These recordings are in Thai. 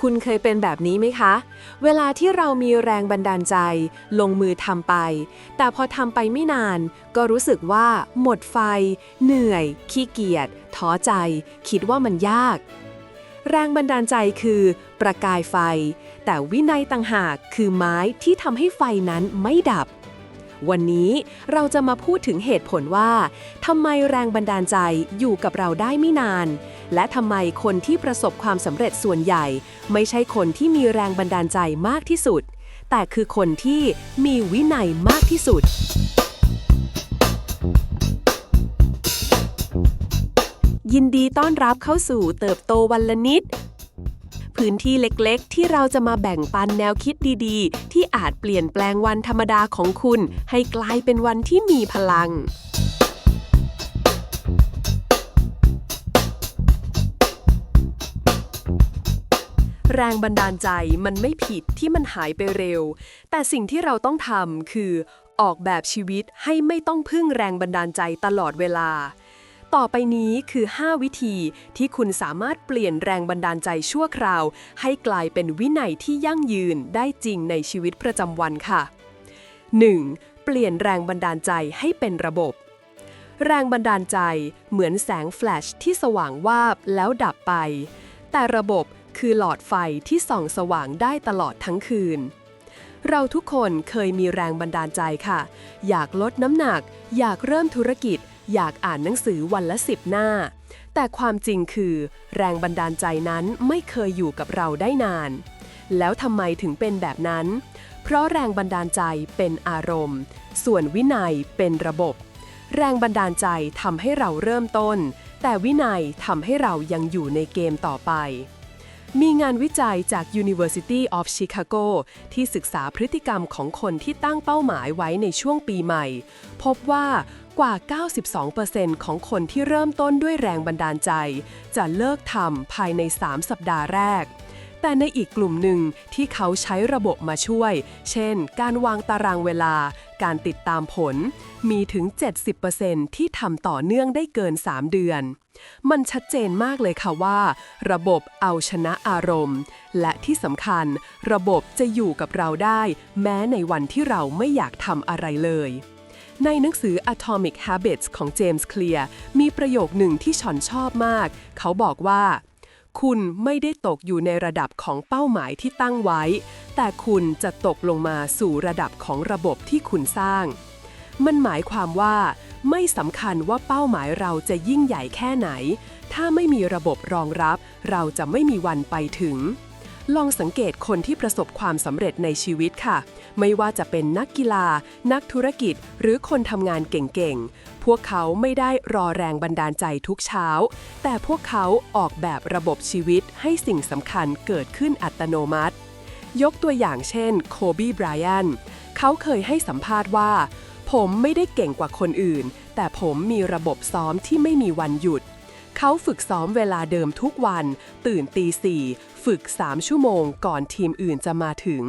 คุณเคยเป็นแบบนี้ไหมคะ เวลาที่เรามีแรงบันดาลใจ ลงมือทำไป แต่พอทำไปไม่นาน ก็รู้สึกว่า หมดไฟ เหนื่อย ขี้เกียจท้อใจ คิดว่ามันยาก แรงบันดาลใจคือ ประกายไฟ แต่วินัยต่างหากคือไม้ที่ทำให้ไฟนั้นไม่ดับวันนี้เราจะมาพูดถึงเหตุผลว่าทำไมแรงบันดาลใจอยู่กับเราได้ไม่นาน และทำไมคนที่ประสบความสำเร็จส่วนใหญ่ ไม่ใช่คนที่มีแรงบันดาลใจมากที่สุด แต่คือคนที่มีวินัยมากที่สุด ยินดีต้อนรับเข้าสู่เติบโตวันละนิด พื้นที่เล็กๆ ที่เราจะมาแบ่งปันแนวคิดดีๆ ที่อาจเปลี่ยนแปลงวันธรรมดาของคุณ ให้กลายเป็นวันที่มีพลัง แรงบันดาลใจมันไม่ผิดที่มันหายไปเร็ว แต่สิ่งที่เราต้องทำคือ ออกแบบชีวิตให้ไม่ต้องพึ่งแรงบันดาลใจตลอดเวลา ต่อไปนี้คือ 5 วิธีที่คุณสามารถเปลี่ยนแรงบันดาลใจชั่วคราว ให้กลายเป็นวินัยที่ยั่งยืนได้จริงในชีวิตประจำวันค่ะ 1. เปลี่ยนแรงบันดาลใจให้เป็นระบบแรงบันดาลใจเหมือนแสงแฟลชที่สว่างวาบแล้วดับไป แต่ระบบ คือหลอดไฟที่ส่องสว่างได้ตลอดทั้งคืน เราทุกคนเคยมีแรงบันดาลใจค่ะ อยากลดน้ำหนัก อยากเริ่มธุรกิจ อยากอ่านหนังสือวันละสิบหน้า แต่ความจริงคือ แรงบันดาลใจนั้นไม่เคยอยู่กับเราได้นาน แล้วทำไมถึงเป็นแบบนั้น เพราะแรงบันดาลใจเป็นอารมณ์ ส่วนวินัยเป็นระบบ แรงบันดาลใจทำให้เราเริ่มต้นแต่วินัยทำให้เรายังอยู่ในเกมต่อไป มีงานวิจัยจาก University of Chicago ที่ศึกษาพฤติกรรมของคนที่ตั้งเป้าหมายไว้ในช่วงปีใหม่ พบว่ากว่า 92%ของคนที่เริ่มต้นด้วยแรงบันดาลใจ จะเลิกทำภายใน 3 สัปดาห์แรก แต่ในอีกกลุ่มหนึ่งที่เขาใช้ระบบมาช่วย เช่น การวางตารางเวลา การติดตามผล มีถึง 70%ที่ทำต่อเนื่องได้เกิน 3 เดือน มันชัดเจนมากเลยค่ะว่า ระบบเอาชนะอารมณ์ และที่สำคัญ ระบบจะอยู่กับเราได้ แม้ในวันที่เราไม่อยากทำอะไรเลยในหนังสือ Atomic Habits ของเจมส์เคลียร์มีประโยคหนึ่งที่ชอนชอบมาก เขาบอกว่า คุณไม่ได้ตกอยู่ในระดับของเป้าหมายที่ตั้งไว้ แต่คุณจะตกลงมาสู่ระดับของระบบที่คุณสร้าง มันหมายความว่า ไม่สำคัญว่าเป้าหมายเราจะยิ่งใหญ่แค่ไหน ถ้าไม่มีระบบรองรับ เราจะไม่มีวันไปถึง ลองสังเกตคนที่ประสบความสำเร็จในชีวิตค่ะ ไม่ว่าจะเป็นนักกีฬา นักธุรกิจ หรือคนทำงานเก่งๆ พวกเขาไม่ได้รอแรงบันดาลใจทุกเช้า แต่พวกเขาออกแบบระบบชีวิตให้สิ่งสำคัญเกิดขึ้นอัตโนมัติ ยกตัวอย่างเช่นโคบีไบรอันเขาเคยให้สัมภาษณ์ว่า ผมไม่ได้เก่งกว่าคนอื่น แต่ผมมีระบบซ้อมที่ไม่มีวันหยุด เขาฝึกซ้อมเวลาเดิมทุกวัน ตื่นตีสี่ฝึก 3 ชั่วโมงก่อนทีมอื่นจะมาถึง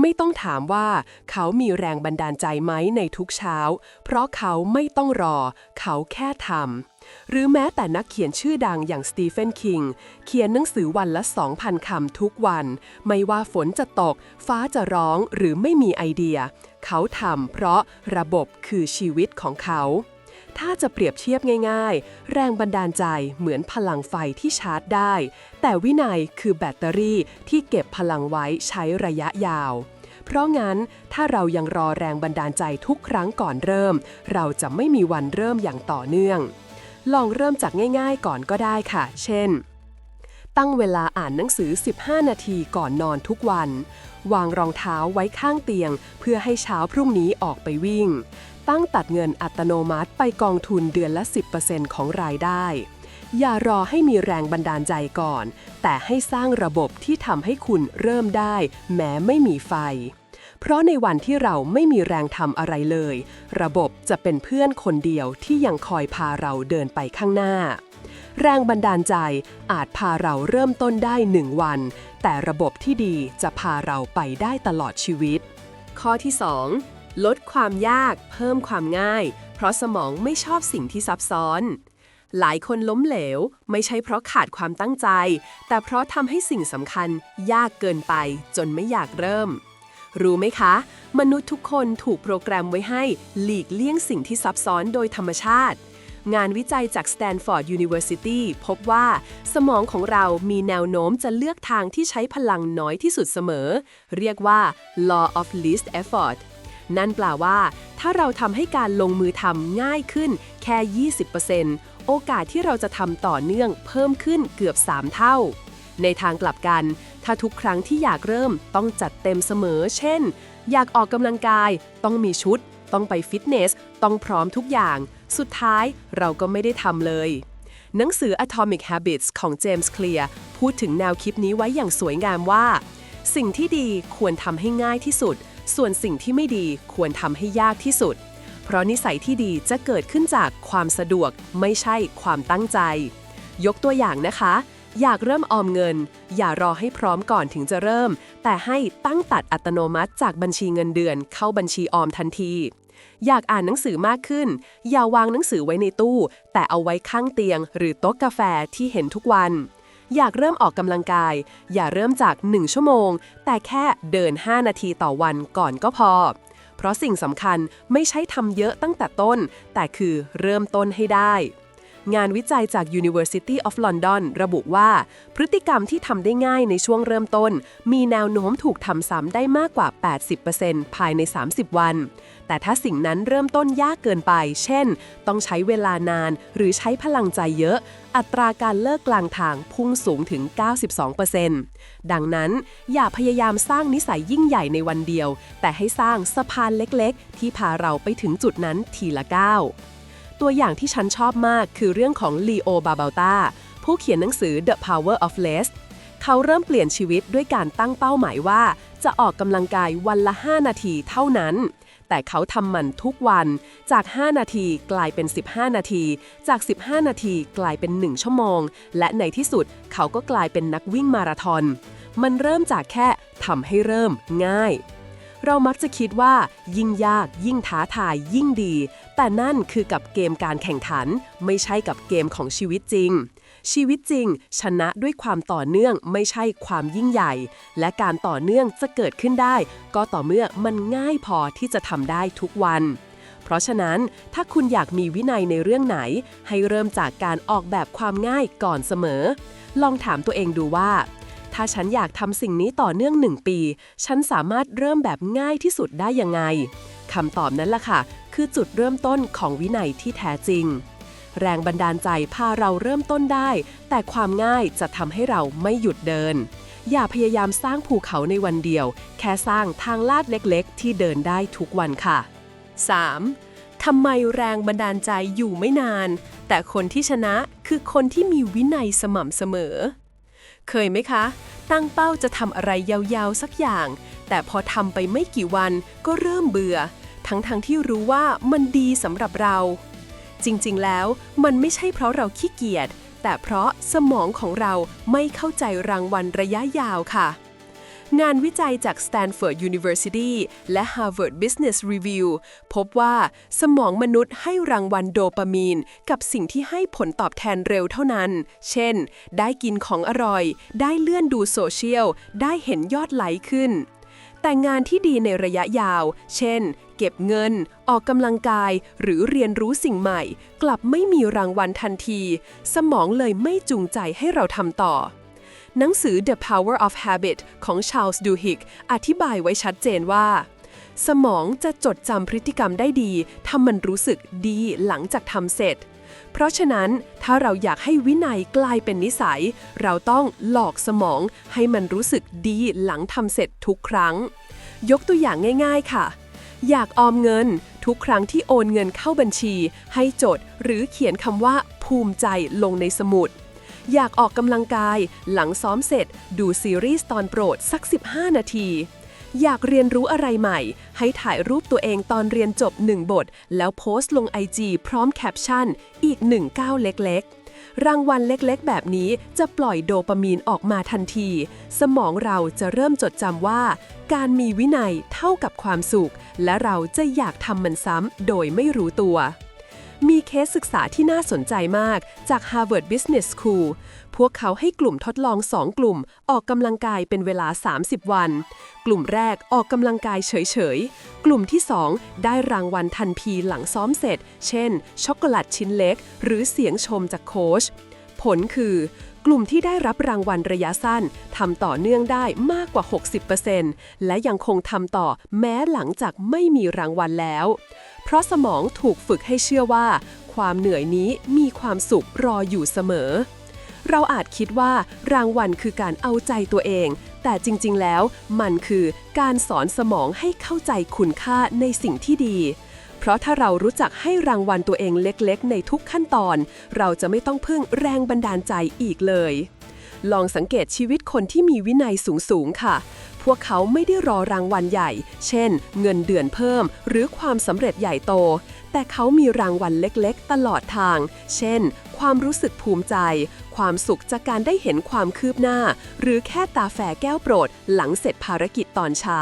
ไม่ต้องถามว่าเขามีแรงบันดาลใจไหมในทุกเช้า เพราะเขาไม่ต้องรอ เขาแค่ทำหรือแม้แต่นักเขียนชื่อดังอย่างสตีเฟนคิง เขียนหนังสือวันละ 2,000 คำทุกวัน ไม่ว่าฝนจะตก ฟ้าจะร้องหรือไม่มีไอเดีย เขาทำเพราะระบบคือชีวิตของเขา ถ้าจะเปรียบเทียบง่าย ๆ แรงบันดาลใจเหมือนพลังไฟที่ชาร์จได้ แต่วินัยคือแบตเตอรี่ที่เก็บพลังไว้ใช้ระยะยาว เพราะงั้นถ้าเรายังรอแรงบันดาลใจทุกครั้งก่อนเริ่ม เราจะไม่มีวันเริ่มอย่างต่อเนื่อง ลองเริ่มจากง่าย ๆ ก่อนก็ได้ค่ะ เช่น ตั้งเวลาอ่านหนังสือ 15 นาทีก่อนนอนทุกวันวางรองเท้าไว้ข้างเตียง เพื่อให้เช้าพรุ่งนี้ออกไปวิ่ง ตั้งตัดเงินอัตโนมัติไปกองทุนเดือนละ 10%ของรายได้ อย่ารอให้มีแรงบันดาลใจก่อน แต่ให้สร้างระบบที่ทำให้คุณเริ่มได้ แม้ไม่มีไฟ เพราะในวันที่เราไม่มีแรงทำอะไรเลย ระบบจะเป็นเพื่อนคนเดียวที่ยังคอยพาเราเดินไปข้างหน้าแรงบันดาลใจอาจพาเราเริ่มต้นได้หนึ่งวัน แต่ระบบที่ดีจะพาเราไปได้ตลอดชีวิต ข้อที่ 2 ลดความยาก เพิ่มความง่าย เพราะสมองไม่ชอบสิ่งที่ซับซ้อน หลายคนล้มเหลว ไม่ใช่เพราะขาดความตั้งใจ แต่เพราะทำให้สิ่งสำคัญยากเกินไป จนไม่อยากเริ่ม รู้ไหมคะ มนุษย์ทุกคนถูกโปรแกรมไว้ให้หลีกเลี่ยงสิ่งที่ซับซ้อนโดยธรรมชาติงานวิจัยจาก Stanford University พบว่า สมองของเรามีแนวโน้มจะเลือกทางที่ใช้พลังน้อยที่สุดเสมอ เรียกว่า law of least effort นั่นแปลว่า ถ้าเราทำให้การลงมือทำง่ายขึ้นแค่ 20%โอกาสที่เราจะทำต่อเนื่องเพิ่มขึ้นเกือบ 3 เท่า ในทางกลับกัน ถ้าทุกครั้งที่อยากเริ่มต้องจัดเต็มเสมอ เช่น อยากออกกำลังกาย ต้องมีชุด ต้องไปฟิตเนส ต้องพร้อมทุกอย่าง สุดท้ายเราก็ไม่ได้ทำเลยหนังสือ Atomic Habits ของ James Clear พูดถึงแนวคิดนี้ไว้อย่างสวยงามว่า สิ่งที่ดีควรทำให้ง่ายที่สุด ส่วนสิ่งที่ไม่ดีควรทำให้ยากที่สุด เพราะนิสัยที่ดีจะเกิดขึ้นจากความสะดวกไม่ใช่ความตั้งใจ ยกตัวอย่างนะคะ อยากเริ่มออมเงิน อย่ารอให้พร้อมก่อนถึงจะเริ่ม แต่ให้ตั้งตัดอัตโนมัติจากบัญชีเงินเดือน เข้าบัญชีออมทันที อยากอ่านหนังสือมากขึ้น อย่าวางหนังสือไว้ในตู้ แต่เอาไว้ข้างเตียง หรือโต๊ะกาแฟที่เห็นทุกวัน อยากเริ่มออกกำลังกาย อย่าเริ่มจาก 1 ชั่วโมง แต่แค่เดิน 5 นาทีต่อวันก่อนก็พอ เพราะสิ่งสำคัญไม่ใช่ทำเยอะตั้งแต่ต้น แต่คือเริ่มต้นให้ได้ งานวิจัยจาก University of London ระบุว่า พฤติกรรมที่ทำได้ง่ายในช่วงเริ่มต้น มีแนวโน้มถูกทำซ้ำได้มากกว่า 80%ภายใน 30 วัน แต่ถ้าสิ่งนั้นเริ่มต้นยากเกินไป เช่น ต้องใช้เวลานานหรือใช้พลังใจเยอะ อัตราการเลิกกลางทางพุ่งสูงถึง 92%ดังนั้นอย่าพยายามสร้างนิสัยยิ่งใหญ่ในวันเดียว แต่ให้สร้างสะพานเล็กๆ ที่พาเราไปถึงจุดนั้นทีละก้าวตัวอย่างที่ฉันชอบมากคือเรื่องของลีโอบาเบลตาผู้เขียนหนังสือ The Power of Less เขาเริ่มเปลี่ยนชีวิตด้วยการตั้งเป้าหมายว่า จะออกกำลังกายวันละ 5 นาทีเท่านั้น แต่เขาทำมันทุกวันจาก 5 นาทีกลายเป็น 15 นาที จาก 15 นาทีกลายเป็น 1 ชั่วโมง และในที่สุดเขาก็กลายเป็นนักวิ่งมาราธอน มันเริ่มจากแค่ทำให้เริ่มง่าย เรามักจะคิดว่า ยิ่งยาก ยิ่งท้าทาย ยิ่งดี แต่นั่นคือกับเกมการแข่งขัน ไม่ใช่กับเกมของชีวิตจริง ชีวิตจริง ชนะด้วยความต่อเนื่องไม่ใช่ความยิ่งใหญ่ และการต่อเนื่องจะเกิดขึ้นได้ ก็ต่อเมื่อมันง่ายพอที่จะทำได้ทุกวัน เพราะฉะนั้นถ้าคุณอยากมีวินัยในเรื่องไหน ให้เริ่มจากการออกแบบความง่ายก่อนเสมอ ลองถามตัวเองดูว่า ถ้าฉันอยากทำสิ่งนี้ต่อเนื่องหนึ่งปี ฉันสามารถเริ่มแบบง่ายที่สุดได้ยังไงคำตอบนั้นล่ะค่ะ คือจุดเริ่มต้นของวินัยที่แท้จริง แรงบันดาลใจพาเราเริ่มต้นได้ แต่ความง่ายจะทำให้เราไม่หยุดเดิน อย่าพยายามสร้างภูเขาในวันเดียว แค่สร้างทางลาดเล็กๆ ที่เดินได้ทุกวันค่ะ 3. ทำไมแรงบันดาลใจอยู่ไม่นาน แต่คนที่ชนะคือคนที่มีวินัยสม่ำเสมอ เคยไหมคะ ตั้งเป้าจะทำอะไรยาวๆสักอย่าง แต่พอทำไปไม่กี่วันก็เริ่มเบื่อ ทั้งๆทที่รู้ว่ามันดีสำหรับเรา จริงๆ แล้วมันไม่ใช่เพราะเราขี้เกียจ แต่เพราะสมองของเราไม่เข้าใจรางวัลระยะยาวค่ะ งานวิจัยจาก Stanford University และ Harvard Business Review พบว่าสมองมนุษย์ให้รางวัลโดปามีน กับสิ่งที่ให้ผลตอบแทนเร็วเท่านั้น เช่น ได้กินของอร่อย ได้เลื่อนดูโซเชียล ได้เห็นยอดไลค์ขึ้น แต่งานที่ดีในระยะยาว เช่น เก็บเงิน ออกกำลังกาย หรือเรียนรู้สิ่งใหม่ กลับไม่มีรางวัลทันที สมองเลยไม่จูงใจให้เราทำต่อ หนังสือ The Power of Habit ของ Charles Duhigg อธิบายไว้ชัดเจนว่า สมองจะจดจำพฤติกรรมได้ดีถ้ามันรู้สึกดีหลังจากทำเสร็จ เพราะฉะนั้นถ้าเราอยากให้วินัยกลายเป็นนิสัย เราต้องหลอกสมองให้มันรู้สึกดีหลังทำเสร็จทุกครั้ง ยกตัวอย่างง่าย ๆ ค่ะ อยากออมเงิน ทุกครั้งที่โอนเงินเข้าบัญชี ให้จดหรือเขียนคำว่าภูมิใจลงในสมุด อยากออกกำลังกาย หลังซ้อมเสร็จ ดูซีรีส์ตอนโปรดสัก 15 นาที อยากเรียนรู้อะไรใหม่ ให้ถ่ายรูปตัวเองตอนเรียนจบ 1 บท แล้วโพสต์ลง IG พร้อมแคปชั่น อีก 1 ก้าวเล็กๆ รางวัลเล็กๆ แบบนี้จะปล่อยโดปามีนออกมาทันที สมองเราจะเริ่มจดจำว่า การมีวินัยเท่ากับความสุข และเราจะอยากทำมันซ้ำโดยไม่รู้ตัว มีเคสศึกษาที่น่าสนใจมากจาก Harvard Business School พวกเขาให้กลุ่มทดลอง 2 กลุ่มออกกำลังกายเป็นเวลา 30 วัน กลุ่มแรกออกกำลังกายเฉยๆ กลุ่มที่ 2 ได้รางวัลทันทีหลังซ้อมเสร็จ เช่น ช็อกโกแลตชิ้นเล็ก หรือเสียงชมจากโค้ชผลคือ กลุ่มที่ได้รับรางวัลระยะสั้นทำต่อเนื่องได้มากกว่า 60%และยังคงทำต่อแม้หลังจากไม่มีรางวัลแล้ว เพราะสมองถูกฝึกให้เชื่อว่า ความเหนื่อยนี้มีความสุขรออยู่เสมอ เราอาจคิดว่ารางวัลคือการเอาใจตัวเอง แต่จริงๆแล้วมันคือการสอนสมองให้เข้าใจคุณค่าในสิ่งที่ดี เพราะถ้าเรารู้จักให้รางวัลตัวเองเล็กๆ ในทุกขั้นตอน เราจะไม่ต้องพึ่งแรงบันดาลใจอีกเลย ลองสังเกตชีวิตคนที่มีวินัยสูงๆค่ะ พวกเขาไม่ได้รอรางวัลใหญ่ เช่น เงินเดือนเพิ่ม หรือความสำเร็จใหญ่โต แต่เขามีรางวัลเล็กๆ ตลอดทาง เช่น ความรู้สึกภูมิใจ ความสุขจากการได้เห็นความคืบหน้า หรือแค่ตาแฝแก้วโปรด หลังเสร็จภารกิจตอนเช้า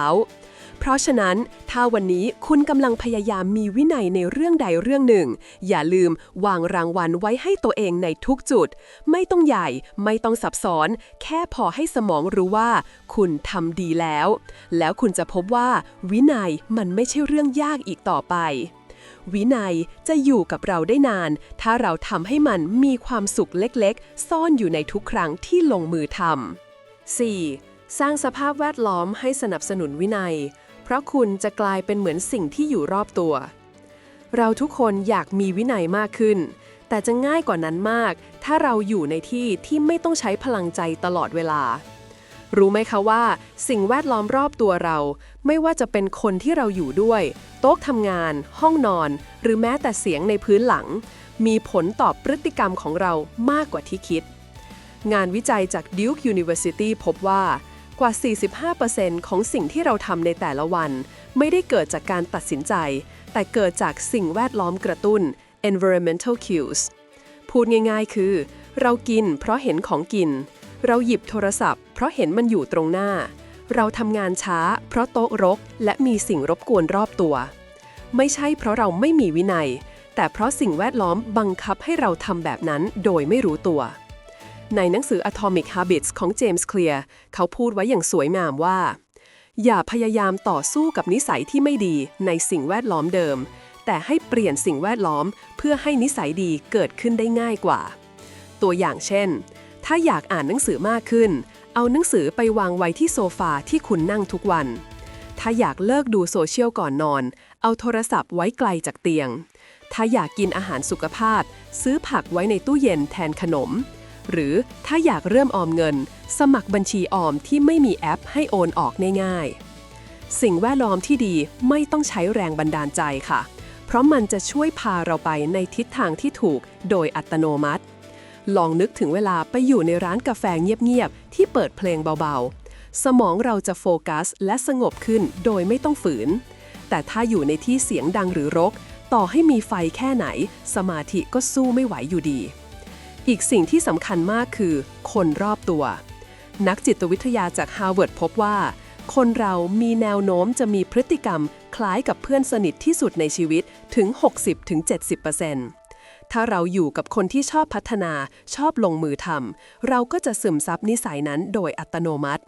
เพราะฉะนั้นถ้าวันนี้คุณกำลังพยายามมีวินัยในเรื่องใดเรื่องหนึ่ง อย่าลืมวางรางวัลไว้ให้ตัวเองในทุกจุด ไม่ต้องใหญ่ไม่ต้องซับซ้อน แค่พอให้สมองรู้ว่า คุณทำดีแล้ว แล้วคุณจะพบว่า วินัยมันไม่ใช่เรื่องยากอีกต่อไปวินัยจะอยู่กับเราได้นาน ถ้าเราทำให้มันมีความสุขเล็กๆ ซ่อนอยู่ในทุกครั้งที่ลงมือทำ 4. สร้างสภาพแวดล้อมให้สนับสนุนวินัย เพราะคุณจะกลายเป็นเหมือนสิ่งที่อยู่รอบตัว เราทุกคนอยากมีวินัยมากขึ้น แต่จะง่ายกว่านั้นมาก ถ้าเราอยู่ในที่ที่ไม่ต้องใช้พลังใจตลอดเวลา รู้ไหมคะว่า สิ่งแวดล้อมรอบตัวเรา ไม่ว่าจะเป็นคนที่เราอยู่ด้วย โต๊ะทำงาน ห้องนอน หรือแม้แต่เสียงในพื้นหลัง มีผลต่อพฤติกรรมของเรามากกว่าที่คิด งานวิจัยจาก Duke University พบว่า กว่า 45%ของสิ่งที่เราทำในแต่ละวัน ไม่ได้เกิดจากการตัดสินใจ แต่เกิดจากสิ่งแวดล้อมกระตุ้น environmental cues พูดง่ายๆ คือ เรากินเพราะเห็นของกิน เราหยิบโทรศัพท์ เพราะเห็นมันอยู่ตรงหน้า เราทำงานช้า เพราะโต๊ะรก และมีสิ่งรบกวนรอบตัว ไม่ใช่เพราะเราไม่มีวินัย แต่เพราะสิ่งแวดล้อมบังคับให้เราทำแบบนั้นโดยไม่รู้ตัว ในหนังสือ Atomic Habits ของเจมส์เคลียร์เขาพูดไว้อย่างสวยงามว่า อย่าพยายามต่อสู้กับนิสัยที่ไม่ดีในสิ่งแวดล้อมเดิม แต่ให้เปลี่ยนสิ่งแวดล้อม เพื่อให้นิสัยดีเกิดขึ้นได้ง่ายกว่า ตัวอย่างเช่น ถ้าอยากอ่านหนังสือมากขึ้น เอาหนังสือไปวางไว้ที่โซฟาที่คุณนั่งทุกวัน ถ้าอยากเลิกดูโซเชียลก่อนนอน เอาโทรศัพท์ไว้ไกลจากเตียง ถ้าอยากกินอาหารสุขภาพ ซื้อผักไว้ในตู้เย็นแทนขนม หรือถ้าอยากเริ่มออมเงิน สมัครบัญชีออมที่ไม่มีแอปให้โอนออกง่ายๆ สิ่งแวดล้อมที่ดีไม่ต้องใช้แรงบันดาลใจค่ะ เพราะมันจะช่วยพาเราไปในทิศทางที่ถูกโดยอัตโนมัติ ลองนึกถึงเวลาไปอยู่ในร้านกาแฟเงียบๆ ที่เปิดเพลงเบาๆ สมองเราจะโฟกัสและสงบขึ้นโดยไม่ต้องฝืน แต่ถ้าอยู่ในที่เสียงดังหรือรก ต่อให้มีไฟแค่ไหน สมาธิก็สู้ไม่ไหวอยู่ดี อีกสิ่งที่สำคัญมากคือ คนรอบตัว นักจิตวิทยาจากฮาร์วาร์ดพบว่า คนเรามีแนวโน้มจะมีพฤติกรรม คล้ายกับเพื่อนสนิทที่สุดในชีวิตถึง 60-70%ถ้าเราอยู่กับคนที่ชอบพัฒนาชอบลงมือทำเราก็จะซึมซับนิสัยนั้นโดยอัตโนมัติ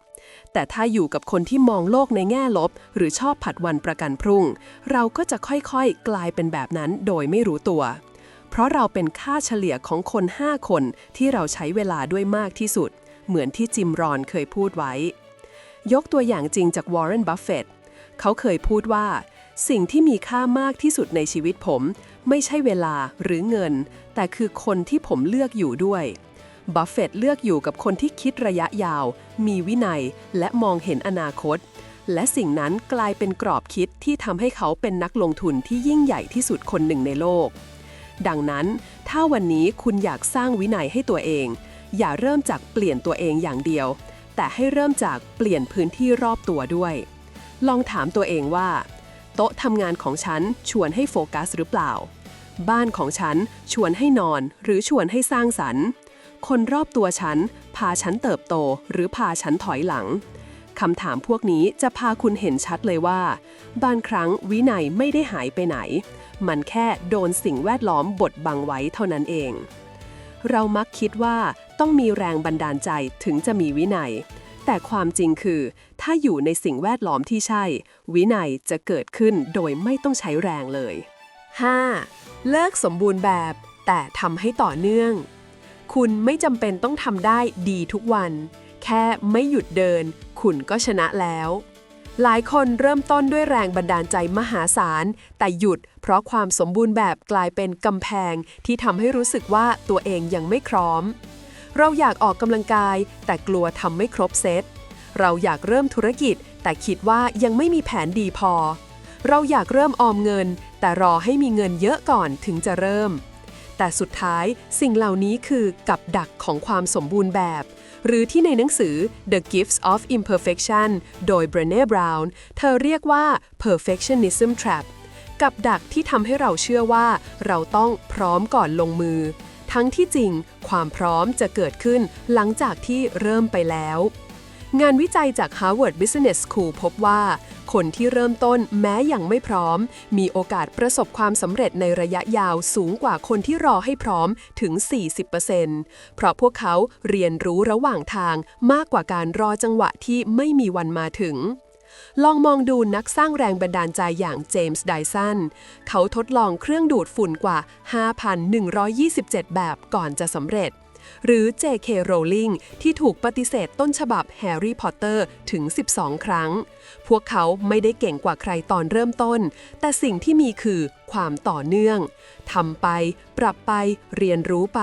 แต่ถ้าอยู่กับคนที่มองโลกในแง่ลบ หรือชอบผัดวันประกันพรุ่ง เราก็จะค่อยๆ กลายเป็นแบบนั้นโดยไม่รู้ตัว เพราะเราเป็นค่าเฉลี่ยของคน 5 คนที่เราใช้เวลาด้วยมากที่สุด เหมือนที่จิมรอนเคยพูดไว้ ยกตัวอย่างจริงจากวอร์เรน บัฟเฟตเขาเคยพูดว่า สิ่งที่มีค่ามากที่สุดในชีวิตผม ไม่ใช่เวลาหรือเงิน แต่คือคนที่ผมเลือกอยู่ด้วยบัฟเฟตเลือกอยู่กับคนที่คิดระยะยาว มีวินัย และมองเห็นอนาคต และสิ่งนั้นกลายเป็นกรอบคิดที่ทำให้เขาเป็นนักลงทุนที่ยิ่งใหญ่ที่สุดคนหนึ่งในโลก ดังนั้น ถ้าวันนี้คุณอยากสร้างวินัยให้ตัวเอง อย่าเริ่มจากเปลี่ยนตัวเองอย่างเดียว แต่ให้เริ่มจากเปลี่ยนพื้นที่รอบตัวด้วย ลองถามตัวเองว่า โต๊ะทำงานของฉันชวนให้โฟกัสหรือเปล่า บ้านของฉันชวนให้นอนหรือชวนให้สร้างสรรค์ คนรอบตัวฉัน พาฉันเติบโต หรือพาฉันถอยหลังคำถามพวกนี้จะพาคุณเห็นชัดเลยว่า บางครั้งวินัยไม่ได้หายไปไหน มันแค่โดนสิ่งแวดล้อมบดบังไว้เท่านั้นเอง เรามักคิดว่าต้องมีแรงบันดาลใจถึงจะมีวินัย แต่ความจริงคือ ถ้าอยู่ในสิ่งแวดล้อมที่ใช่ วินัยจะเกิดขึ้นโดยไม่ต้องใช้แรงเลย 5. เลิกสมบูรณ์แบบ แต่ทำให้ต่อเนื่อง คุณไม่จำเป็นต้องทำได้ดีทุกวัน แค่ไม่หยุดเดิน คุณก็ชนะแล้ว หลายคนเริ่มต้นด้วยแรงบันดาลใจมหาศาล แต่หยุดเพราะความสมบูรณ์แบบกลายเป็นกำแพงที่ทำให้รู้สึกว่าตัวเองยังไม่พร้อม เราอยากออกกำลังกาย แต่กลัวทำไม่ครบเซต เราอยากเริ่มธุรกิจ แต่คิดว่ายังไม่มีแผนดีพอ เราอยากเริ่มออมเงิน แต่รอให้มีเงินเยอะก่อนถึงจะเริ่ม แต่สุดท้ายสิ่งเหล่านี้คือกับดักของความสมบูรณ์แบบ หรือที่ในหนังสือ The Gifts of Imperfection โดย Brené Brown เธอเรียกว่า perfectionism trap กับดักที่ทำให้เราเชื่อว่าเราต้องพร้อมก่อนลงมือ ทั้งที่จริงความพร้อมจะเกิดขึ้นหลังจากที่เริ่มไปแล้ว งานวิจัยจาก Harvard Business School พบว่า คนที่เริ่มต้นแม้ยังไม่พร้อม มีโอกาสประสบความสำเร็จในระยะยาวสูงกว่าคนที่รอให้พร้อมถึง 40%เพราะพวกเขาเรียนรู้ระหว่างทางมากกว่าการรอจังหวะที่ไม่มีวันมาถึงลองมองดูนักสร้างแรงบันดาลใจอย่างเจมส์ไดสัน เขาทดลองเครื่องดูดฝุ่นกว่า 5,127 แบบก่อนจะสำเร็จ หรือ J.K. Rowling ที่ถูกปฏิเสธต้นฉบับแฮร์รี่พอตเตอร์ถึง 12 ครั้ง พวกเขาไม่ได้เก่งกว่าใครตอนเริ่มต้น แต่สิ่งที่มีคือความต่อเนื่องทำไป ปรับไป เรียนรู้ไป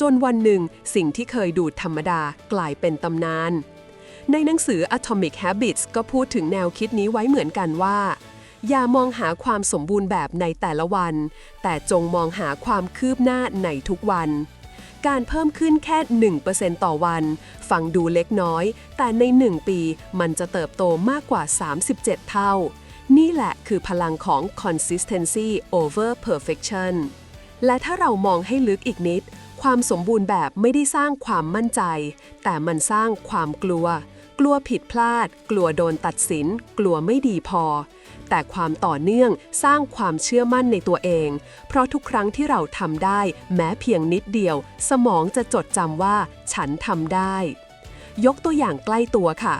จนวันหนึ่ง สิ่งที่เคยดูดธรรมดากลายเป็นตำนาน ในหนังสือ Atomic Habits ก็พูดถึงแนวคิดนี้ไว้เหมือนกันว่าอย่ามองหาความสมบูรณ์แบบในแต่ละวัน แต่จงมองหาความคืบหน้าในทุกวัน การเพิ่มขึ้นแค่ 1%ต่อวัน ฟังดูเล็กน้อย แต่ใน 1 ปีมันจะเติบโตมากกว่า 37 เท่า นี่แหละคือพลังของ consistency over perfection และถ้าเรามองให้ลึกอีกนิด ความสมบูรณ์แบบไม่ได้สร้างความมั่นใจ แต่มันสร้างความกลัว กลัวผิดพลาด กลัวโดนตัดสิน กลัวไม่ดีพอ แต่ความต่อเนื่องสร้างความเชื่อมั่นในตัวเอง เพราะทุกครั้งที่เราทำได้ แม้เพียงนิดเดียว สมองจะจดจำว่า ฉันทำได้ ยกตัวอย่างใกล้ตัวค่ะ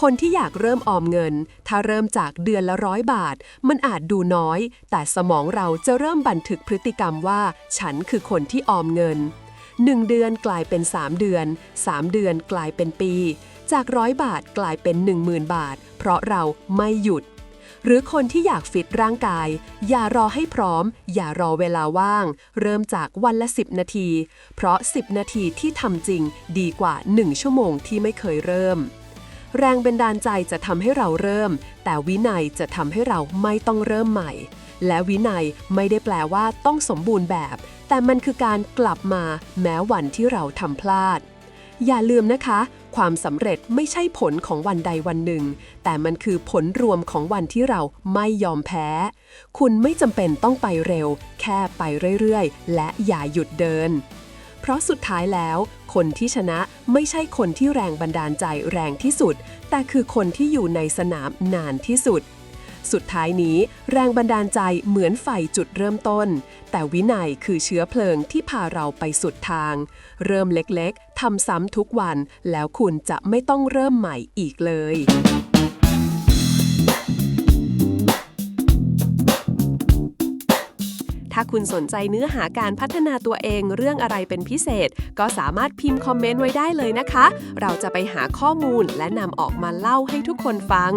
คนที่อยากเริ่มออมเงิน ถ้าเริ่มจากเดือนละร้อยบาท มันอาจดูน้อย แต่สมองเราจะเริ่มบันทึกพฤติกรรมว่า ฉันคือคนที่ออมเงิน 1 เดือนกลายเป็น 3 เดือน 3 เดือนกลายเป็นปี จากร้อยบาทกลายเป็น 10,000 บาท เพราะเราไม่หยุด หรือคนที่อยากฟิตร่างกาย อย่ารอให้พร้อม อย่ารอเวลาว่าง เริ่มจากวันละ 10 นาที เพราะ 10 นาทีที่ทำจริงดีกว่า 1 ชั่วโมงที่ไม่เคยเริ่ม แรงบันดาลใจจะทำให้เราเริ่ม แต่วินัยจะทำให้เราไม่ต้องเริ่มใหม่ และวินัยไม่ได้แปลว่าต้องสมบูรณ์แบบ แต่มันคือการกลับมาแม้วันที่เราทำพลาดอย่าลืมนะคะ ความสำเร็จไม่ใช่ผลของวันใดวันหนึ่ง แต่มันคือผลรวมของวันที่เราไม่ยอมแพ้ คุณไม่จำเป็นต้องไปเร็ว แค่ไปเรื่อยๆ และอย่าหยุดเดิน เพราะสุดท้ายแล้ว คนที่ชนะไม่ใช่คนที่แรงบันดาลใจแรงที่สุด แต่คือคนที่อยู่ในสนามนานที่สุด สุดท้ายนี้แรงบันดาลใจเหมือนไฟจุดเริ่มต้น แต่วินัยคือเชื้อเพลิงที่พาเราไปสุดทาง เริ่มเล็กๆทำซ้ำทุกวัน แล้วคุณจะไม่ต้องเริ่มใหม่อีกเลยถ้าคุณสนใจเนื้อหาการพัฒนาตัวเองเรื่องอะไรเป็นพิเศษ ก็สามารถพิมพ์คอมเมนต์ไว้ได้เลยนะคะ เราจะไปหาข้อมูลและนำออกมาเล่าให้ทุกคนฟัง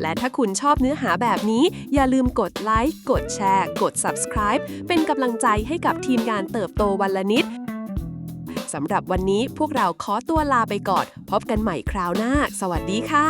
และถ้าคุณชอบเนื้อหาแบบนี้อย่าลืมกดไลค์กดแชร์ กด subscribe เป็นกำลังใจให้กับทีมงานเติบโตวันละนิดสำหรับวันนี้พวกเราขอตัวลาไปก่อน พบกันใหม่คราวหน้า สวัสดีค่ะ